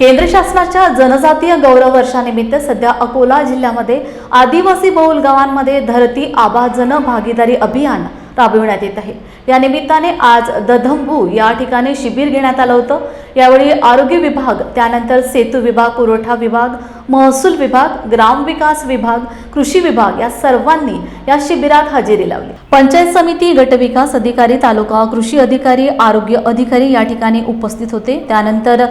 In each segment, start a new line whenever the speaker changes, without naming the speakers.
केंद्र शासनाच्या जनजातीय गौरव वर्षानिमित्त सध्या अकोला जिल्ह्यामध्ये आदिवासी बहुल गावांमध्ये धरती आबा जन भागीदारी अभियान राबविण्यात येत आहे. या निमित्ताने आज दधंबू या ठिकाणी शिबिर घेण्यात आलं होतं. यावेळी आरोग्य विभाग त्यानंतर सेतू विभाग पुरवठा विभाग महसूल विभाग ग्रामविकास विभाग कृषी विभाग या सर्वांनी या शिबिरात हजेरी लावली. पंचायत समिती गटविकास अधिकारी तालुका कृषी अधिकारी आरोग्य अधिकारी या ठिकाणी उपस्थित होते. त्यानंतर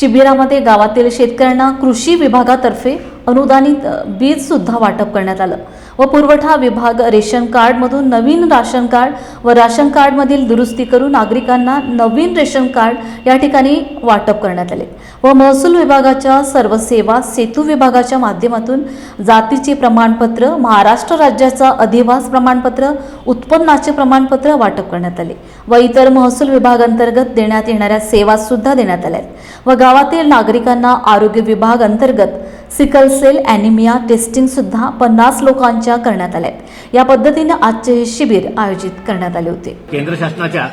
शिबिरामध्ये गावातील शेतकऱ्यांना कृषी विभागातर्फे अनुदानित बीज सुद्धा वाटप करण्यात आलं. व पुरवठा विभाग रेशन कार्डमधून नवीन राशन कार्ड व राशन कार्डमधील दुरुस्ती करून नागरिकांना नवीन रेशन कार्ड या ठिकाणी वाटप करण्यात आले व महसूल विभागाच्या सर्व सेवा सेतू विभागाच्या माध्यमातून जातीचे प्रमाणपत्र महाराष्ट्र राज्याचा अधिवास प्रमाणपत्र उत्पन्नाचे प्रमाणपत्र वाटप करण्यात आले व इतर महसूल विभागांतर्गत देण्यात येणाऱ्या सेवा सुद्धा देण्यात आल्या आहेत. व गावातील नागरिकांना आरोग्य विभाग अंतर्गत सिकल सेल ॲनिमिया टेस्टिंगसुद्धा पन्नास लोकांच्या करण्यात आल्या आहेत. या पद्धतीनं आजचे हे शिबिर आयोजित करण्यात आले होते.
केंद्र शासनाच्या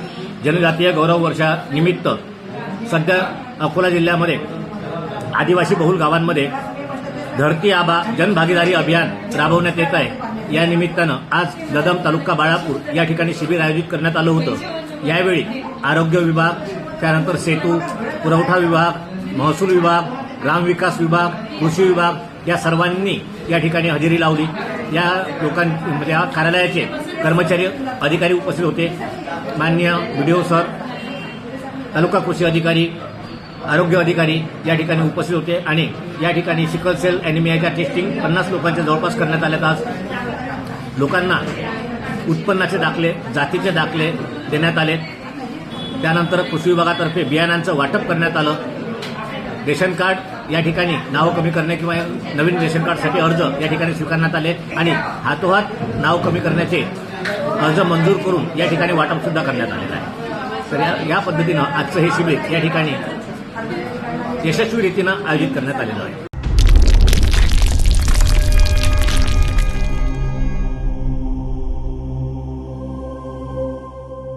जनजातीय गौरव वर्षानिमित्त सध्या अकोला जिल्ह्यामध्ये आदिवासी बहुल गावांमध्ये धरती आबा जनभागीदारी अभियान राबवण्यात येत आहे. या निमित्तानं आज ददम तालुका बाळापूर या ठिकाणी शिबिर आयोजित करण्यात आलं होतं. यावेळी आरोग्य विभाग त्यानंतर सेतू पुरवठा विभाग महसूल विभाग ग्रामविकास विभाग कृषी विभाग या सर्वांनी या ठिकाणी हजेरी लावली. या लोकां म्हणजे या कार्यालयाचे कर्मचारी अधिकारी उपस्थित होते. मान्य व्हिडिओ सर तालुका कृषी अधिकारी आरोग्य अधिकारी या ठिकाणी उपस्थित होते आणि या ठिकाणी सिकल सेल अॅनिमियाच्या टेस्टिंग पन्नास लोकांच्या जवळपास करण्यात आल्यात आज लोकांना उत्पन्नाचे दाखले जातीचे दाखले देण्यात आले. त्यानंतर कृषी विभागातर्फे बियाणांचं वाटप करण्यात आलं. रेशन कार्ड या ठिकाणी नावं कमी करणे किंवा नवीन रेशन कार्डसाठी अर्ज या ठिकाणी स्वीकारण्यात आले आणि हातोहात नाव कमी करण्याचे अर्ज मंजूर करून या ठिकाणी वाटप सुद्धा करण्यात आलेलं आहे. तर या या पद्धतीनं आजचं हे शिबिर या ठिकाणी यशस्वी रीतीनं आयोजित करण्यात आलेलं आहे.